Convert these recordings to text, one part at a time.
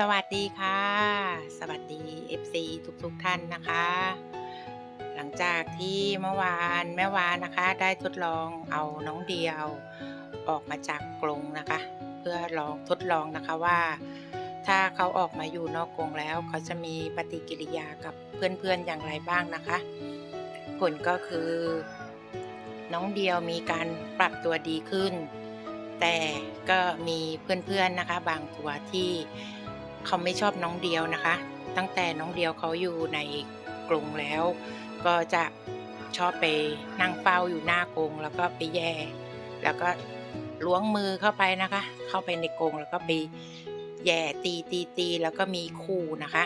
สวัสดีค่ะ สวัสดี FC ทุกๆทท่านนะคะ หลังจากที่เมื่อวานแม่วานนะคะ ได้ทดลองเอาน้องเดียวออกมาจากกรงนะคะ เพื่อลองทดลองนะคะว่า ถ้าเขาออกมาอยู่นอกกรงแล้วเขาจะมีปฏิกิริยากับเพื่อนๆอย่างไรบ้างนะคะ ผลก็คือ น้องเดียวมีการปรับตัวดีขึ้น แต่ก็มีเพื่อนๆนะคะ บางตัวที่ เขาไม่ชอบน้องเดียวนะคะ ตั้งแต่น้องเดียวเขาอยู่ในกรงแล้ว ก็จะชอบไปนั่งเฝ้าอยู่หน้ากรงแล้วก็ไปแย่ แล้วก็ล้วงมือเข้าไปนะคะ เข้าไปในกรงแล้วก็ไปแย่ตีตีตีแล้วก็มีคู่นะคะ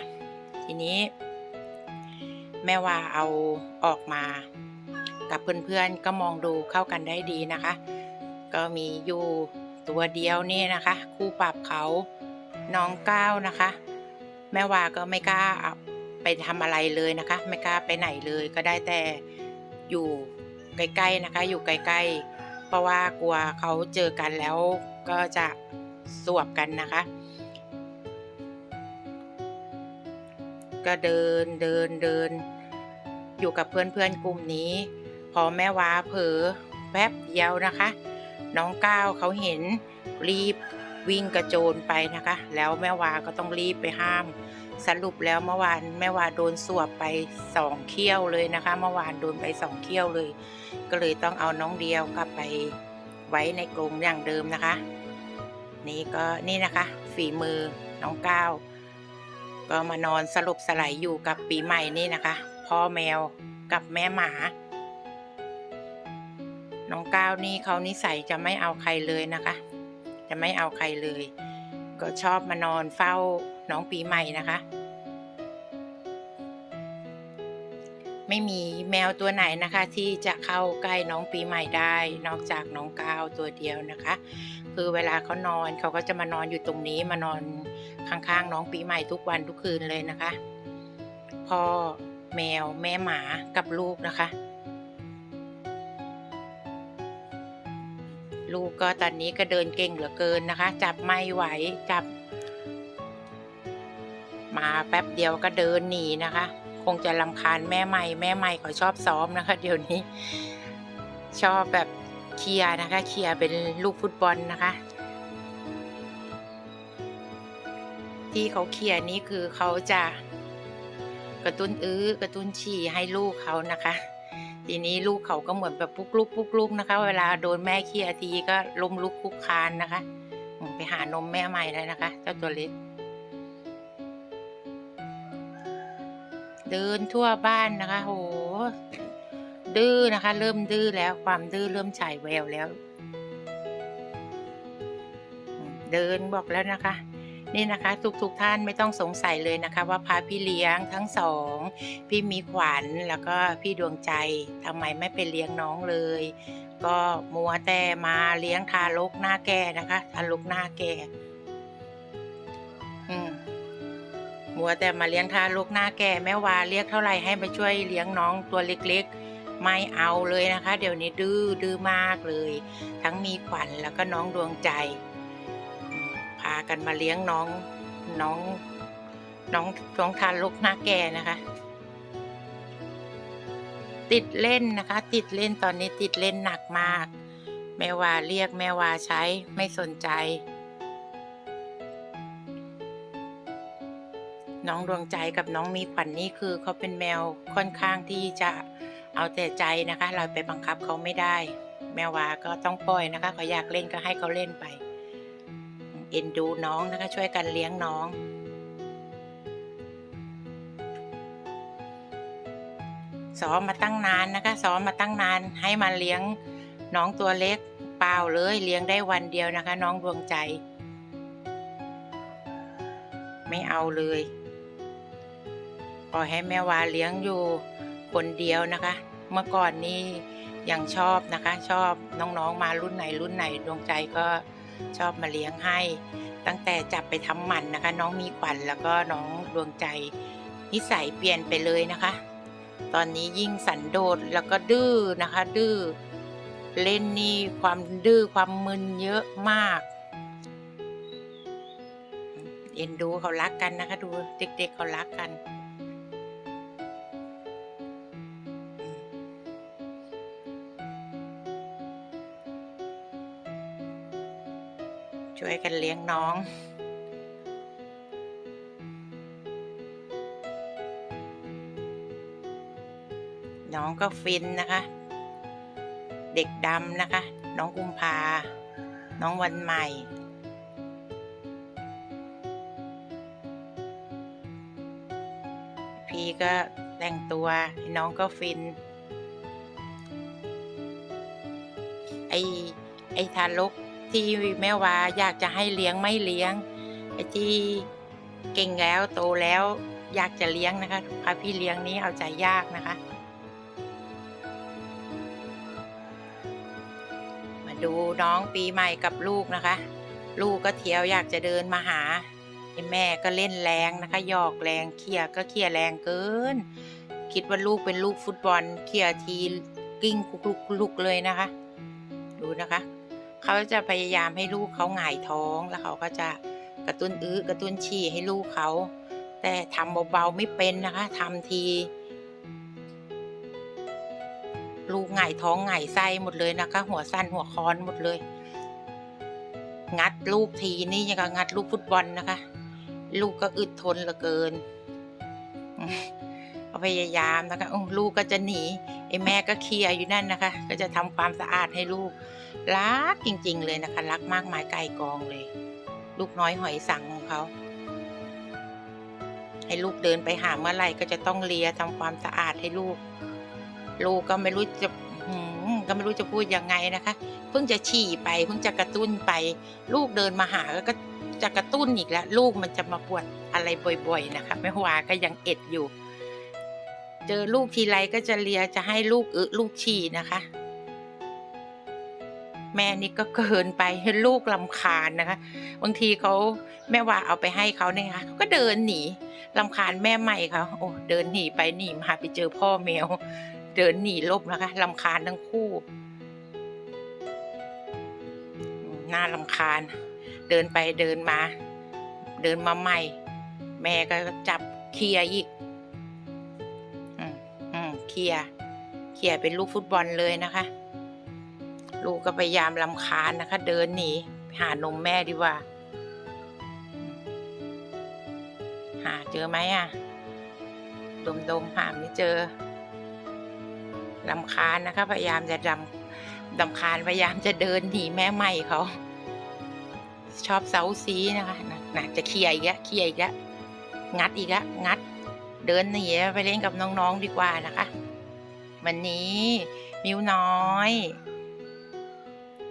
ทีนี้ แม่ว่าเอาออกมา กับเพื่อนๆก็มองดูเข้ากันได้ดีนะคะ ก็มีอยู่ตัวเดียวนี่นะคะ คู่ปรับเขา น้องก้าวนะคะ แม่วาก็ไม่กล้าเอาไปทำอะไรเลยนะคะ ไม่กล้าไปไหนเลยก็ได้แต่อยู่ใกล้ๆนะคะ อยู่ใกล้ๆเพราะว่ากลัวเขาเจอกันแล้วก็จะสวบกันนะคะ ก็เดินเดินเดิน อยู่กับเพื่อนๆกลุ่มนี้ พอแม่ว้าเผลอแป๊บเดียวนะคะ น้องก้าวเขาเห็นรีบ วิ่งกระโจนไปนะคะ แล้วแม่วาก็ต้องรีบไปห้าม สรุปแล้วเมื่อวานแม่วาโดนสวบไปสองเขี้ยวเลยนะคะ เมื่อวานโดนไปสองเขี้ยวเลย ก็เลยต้องเอาน้องเดียวกลับไปไว้ในกรงอย่างเดิมนะคะ นี่ก็นี่นะคะ ฝีมือน้องก้าวก็มานอนสลบสลายอยู่กับปีใหม่นี่นะคะ พ่อแมวกับแม่หมาน้องก้าวนี่เขานิสัยจะไม่เอาใครเลยนะคะ จะไม่เอาใครเลย ก็ชอบมานอนเฝ้าน้องปีใหม่นะคะ ไม่มีแมวตัวไหนนะคะ ที่จะเข้าใกล้น้องปีใหม่ได้ นอกจากน้องก้าวตัวเดียวนะคะ คือเวลาเขานอนเขาก็จะมานอนอยู่ตรงนี้มานอนข้างๆ น้องปีใหม่ทุกวันทุกคืนเลยนะคะพ่อแมวแม่หมากับลูกนะคะ ลูกก็ตอนนี้ก็เดินเก่งเหลือเกินนะคะ จับไม่ไหวจับ มาแป๊บเดียวก็เดินหนีนะคะ คงจะลำคาญแม่ใหม่แม่ใหม่เขาชอบซ้อมนะคะ เดี๋ยวนี้ ชอบแบบเคลียร์นะคะ เคลียร์เป็นลูกฟุตบอลนะคะ ที่เขาเคลียร์นี้คือเขาจะกระตุ้นอื้อกระตุ้นฉี่ให้ลูกเขานะคะ ทีนี้ลูกเขาก็เหมือนแบบปุกลุกปุกลุกนะคะ เวลาโดนแม่เคี่ยทีก็ล้มลุกคุกคานนะคะไปหานมแม่ใหม่เลยนะคะ เจ้าตัวเล็กเดินทั่วบ้านนะคะ โห ดื้อนะคะ เริ่มดื้อแล้วความดื้อเริ่มฉายแววแล้ว เดินบอกแล้วนะคะ นี่นะคะทุกๆทท่านไม่ต้องสงสัยเลยนะคะ ว่าพาพี่เลี้ยงทั้งสอง พี่มีขวัญแล้วก็พี่ดวงใจทำไมไม่ไปเลี้ยงน้องเลย ก็มัวแต่มาเลี้ยงทารกหน้าแก่นะคะทารกหน้าแก่อืมมัวแต่มาเลี้ยงทารกหน้าแก่แม่วาเรียกเท่าไหร่ให้มาช่วยเลี้ยงน้องตัวเล็กๆ ไม่เอาเลยนะคะ เดี๋ยวนี้ดื้อดื้อมากเลย ทั้งมีขวัญแล้วก็น้องดวงใจ พากันมาเลี้ยงน้องน้องน้องน้องทารกหน้าแก่นะคะ ติดเล่นนะคะ ติดเล่นตอนนี้ติดเล่นหนักมาก แม่ว่าเรียกแม่ว่าใช้ไม่สนใจ น้องดวงใจกับน้องมีขวัญนนี่คือเขาเป็นแมวค่อนข้างที่จะเอาแต่ใจนะคะ เราไปบังคับเขาไม่ได้ แม่ว่าก็ต้องปล่อยนะคะเขาอยากเล่นก็ให้เขาเล่นไป เอ็นดูน้องนะคะ ช่วยกันเลี้ยงน้องซ้อมมาตั้งนานนะคะซ้อมมาตั้งนานให้มาเลี้ยงน้องตัวเล็กเปล่าเลยเลี้ยงได้วันเดียวนะคะ น้องดวงใจ ไม่เอาเลยปล่อยให้แม่วาเลี้ยงอยู่คนเดียวนะคะ เมื่อก่อนนี้ยังชอบนะคะ ชอบน้องๆมารุ่นไหนรุ่นไหนดวงใจก็ ชอบมาเลี้ยงให้ ตั้งแต่จับไปทำหมันนะคะ น้องมีขวัญแล้วก็น้องดวงใจ นิสัยเปลี่ยนไปเลยนะคะ ตอนนี้ยิ่งสันโดษแล้วก็ดื้อนะคะ ดื้อเล่นนี่ความดื้อความมึนเยอะมากเอ็นดูเขารักกันนะคะ ดูเด็กๆเขารักกัน วยกันเลี้ยงน้องน้องก็ฟินนะคะ เด็กดำนะคะ น้องกุมภา น้องวันใหม่ พี่ก็แต่งตัว น้องก็ฟิน ไอไอทารก ที่แม่ว่าอยากจะให้เลี้ยงไม่เลี้ยงไอ้ที่เก่งแล้วโตแล้วอยากจะเลี้ยงนะคะพาพี่เลี้ยงนี้เอาใจยากนะคะ มาดูน้องปีใหม่กับลูกนะคะ ลูกก็เที่ยวอยากจะเดินมาหาไอ้แม่ก็เล่นแรงนะคะหยอกแรงเขี่ยก็เขี่ยแรงเกิน คิดว่าลูกเป็นลูกฟุตบอลเขี่ยทีกิ้งลุกลุกเลยนะคะ ดูนะคะ เขาจะพยายามให้ลูกเขาหงายท้องแล้วเขาก็จะกระตุ้นอื้อกระตุ้นฉี่ให้ลูกเขา แต่ทำเบาๆไม่เป็นนะคะทำที ลูกหงายท้องหงายไส้หมดเลยนะคะ หัวสั้นหัวคอนหมดเลย งัดลูกทีนี่ยังกับงัดลูกฟุตบอลนะคะ ลูกก็อึดทนเหลือเกินพยายามนะคะลูกก็จะหนีไอ้แม่ก็เคลียร์อยู่นั่นนะคะ ก็จะทำความสะอาดให้ลูก รักจริง ๆ เลยนะคะ รักมากมายไกลกองเลย ลูกน้อยหอยสังของเขา ให้ลูกเดินไปหาเมื่อไหร่ก็จะต้องเลียทำความสะอาดให้ลูก ลูกก็ไม่รู้จะก็ไม่รู้จะพูดยังไงนะคะ เพิ่งจะฉี่ไปเพิ่งจะกระตุ้นไป ลูกเดินมาหาก็จะกระตุ้นอีกแล้ว ลูกมันจะมาปวดอะไรบ่อย ๆ นะคะแม่วาก็ยังเอ็ดอยู่ เจอลูกทีไรก็จะเลียจะให้ลูกอึลูกฉี่นะคะ แม่นี่ก็เกินไปให้ลูกลำคาญนะคะ บางทีเขาแม่ว่าเอาไปให้เขาเนี่ยนะคะเขาก็เดินหนีลำคาญแม่ใหม่เขาโอ้เดินหนีไปหนีมาไปเจอพ่อแมว เดินหนีลบนะคะลำคาญทั้งคู่น่าลำคาญ เดินไปเดินมา เดินมาใหม่ แม่ก็จับเคลียอีกอืมอืมเคลียเคลียเป็นลูกฟุตบอลเลยนะคะ ลูกก็พยายามลำคาญนะคะ เดินหนีหานมแม่ดีกว่า หาเจอไหมอะ ดมดมๆหาไม่เจอลำคาญนะคะ พยายามจะดำดำคาญพยายามจะเดินหนีแม่ใหม่เขา ชอบเซาซีนะคะนะนะจะเคลียร์อีกแล้วเคลียร์อีกแล้วงัดอีกแล้วงัด เดินหนีไปเล่นกับน้องๆดีกว่านะคะ วันนี้มิวน้อย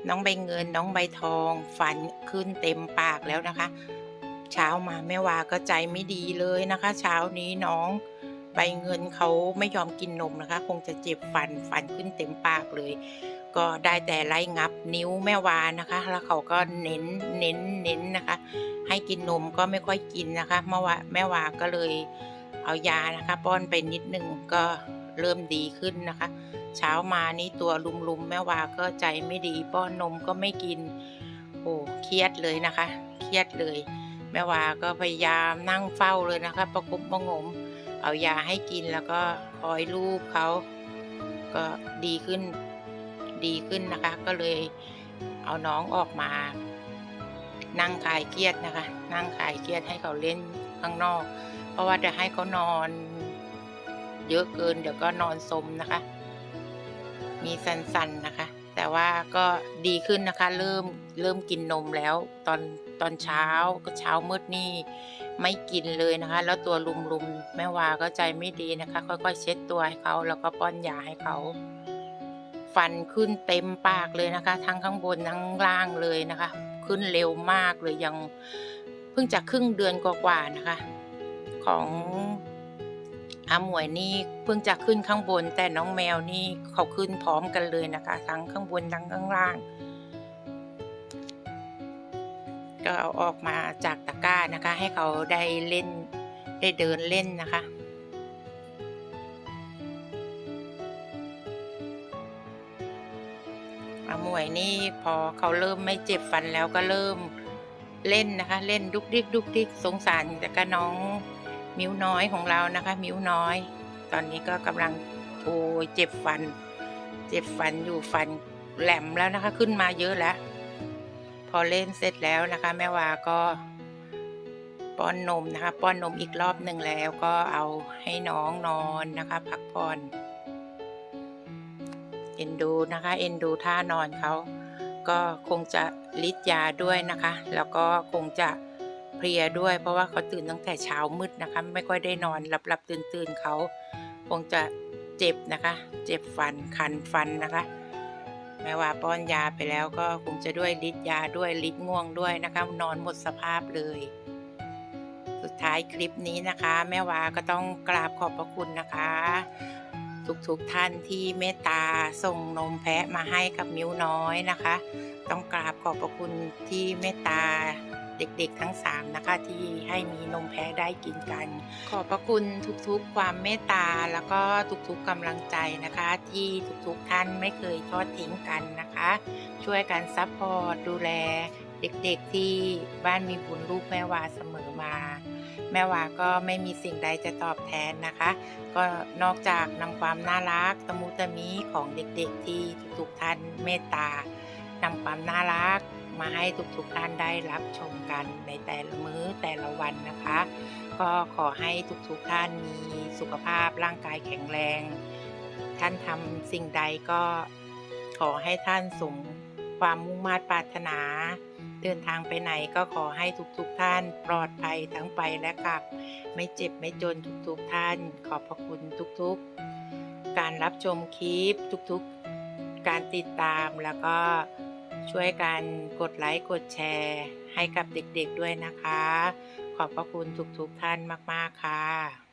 น้องใบเงินน้องใบทองฟันขึ้นเต็มปากแล้วนะคะ เช้ามาแม่วาก็ใจไม่ดีเลยนะคะ เช้านี้น้องใบเงินเขาไม่ยอมกินนมนะคะ คงจะเจ็บฟันฟันขึ้นเต็มปากเลย ก็ได้แต่ไล่งับนิ้วแม่วานะคะ แล้วเขาก็เน้นเน้นเน้นนะคะ ให้กินนมก็ไม่ค่อยกินนะคะเมื่อวาแม่วาก็เลยเอายานะคะ ป้อนไปนิดนึงก็เริ่มดีขึ้นนะคะ เช้ามานี่ตัวลุมๆแม่วาก็ใจไม่ดีป้อนนมก็ไม่กิน โอ้เครียดเลยนะคะ เครียดเลย แม่วาก็พยายามนั่งเฝ้าเลยนะคะ ประกบประงม เอายาให้กินแล้วก็คอยลูบเขาก็ดีขึ้นดีขึ้นนะคะ ก็เลยเอาน้องออกมา นั่งคลายเครียดนะคะ นั่งคลายเครียดให้เขาเล่นข้างนอก เพราะว่าจะให้เขานอน เยอะเกินเดี๋ยวก็นอนสมนะคะ มีสันๆนะคะ แต่ว่าก็ดีขึ้นนะคะ เริ่มเริ่มกินนมแล้วตอนตอนเช้าก็เช้ามืดนี่ไม่กินเลยนะคะ แล้วตัวลุมๆแม่วาก็ใจไม่ดีนะคะ ค่อยๆ เช็ดตัวให้เขาแล้วก็ป้อนยาให้เขา ฟันขึ้นเต็มปากเลยนะคะ ทั้งข้างบนทั้งล่างเลยนะคะ ขึ้นเร็วมากเลยยังเพิ่งจะครึ่งเดือนกว่าๆนะคะ ของ อาหมวยนี่เพิ่งจะขึ้นข้างบน แต่น้องแมวนี่เขาขึ้นพร้อมกันเลยนะคะ ทั้งข้างบนทั้งข้างล่าง ก็เอาออกมาจากตะกร้านะคะ ให้เขาได้เล่นได้เดินเล่นนะคะอาหมวยนี่พอเขาเริ่มไม่เจ็บฟันแล้วก็เริ่มเล่นนะคะ เล่นดุกดิกดุกดิกสงสารแต่ก็น้อง มิ้วน้อยของเรานะคะ มิ้วน้อย ตอนนี้ก็กำลังโอ้เจ็บฟัน เจ็บฟันอยู่ฟันแหลมแล้วนะคะ ขึ้นมาเยอะแล้ว พอเล่นเสร็จแล้วนะคะ แม่วาก็ป้อนนมนะคะ ป้อนนมอีกรอบหนึ่งแล้วก็เอาให้น้องนอนนะคะ พักผ่อนเอ็นดูนะคะ เอ็นดูท่านอนเขาก็คงจะลิดยาด้วยนะคะ แล้วก็คงจะ เพลียด้วย เพราะว่าเขาตื่นตั้งแต่เช้ามืดนะคะ ไม่ค่อยได้นอนหลับหลับตื่นตื่นๆเขาคงจะเจ็บนะคะ เจ็บฟันคันฟันนะคะแม้ว่าป้อนยาไปแล้วก็คงจะด้วยฤทธิ์ยาด้วยฤทธิ์ง่วงด้วยนะคะ นอนหมดสภาพเลย สุดท้ายคลิปนี้นะคะ แม่วาก็ต้องกราบขอบพระคุณนะคะทุกๆทท่านที่เมตตาส่งนมแพะมาให้กับมิ้วน้อยนะคะ ต้องกราบขอบพระคุณที่เมตตา เด็กๆทั้งสามนะคะ ที่ให้มีนมแพะได้กินกัน ขอบพระคุณทุกๆ ความเมตตาแล้วก็ทุกๆกำลังใจนะคะ ที่ทุกๆท่านไม่เคยทอดทิ้งกันนะคะ ช่วยกันซัพพอร์ตดูแลเด็กๆที่บ้านมีบุญลูกแม่วาเสมอมา แม่วาก็ไม่มีสิ่งใดจะตอบแทนนะคะ ก็นอกจากนำความน่ารักตะมุตะมิของเด็กๆที่ทุกๆท่านเมตตานำความน่ารัก มาให้ทุกๆท่านได้รับชมกันในแต่ละมื้อแต่ละวันนะคะ ก็ขอให้ทุกๆท่านมีสุขภาพร่างกายแข็งแรง ท่านทำสิ่งใดก็ขอให้ท่านสมความมุ่งมา่ปรารถนา เดินทางไปไหนก็ขอให้ทุกๆท่านปลอดภัยทั้งไปและกลับ ไม่เจ็บไม่จนทุกๆท่าน ขอบพระคุณทุกๆ การรับชมคลิปทุกๆ การติดตามแล้วก็ ช่วยกันกดไลค์กดแชร์ให้กับเด็กๆด้วยนะคะ ขอบพระคุณทุกๆท่านมากๆค่ะ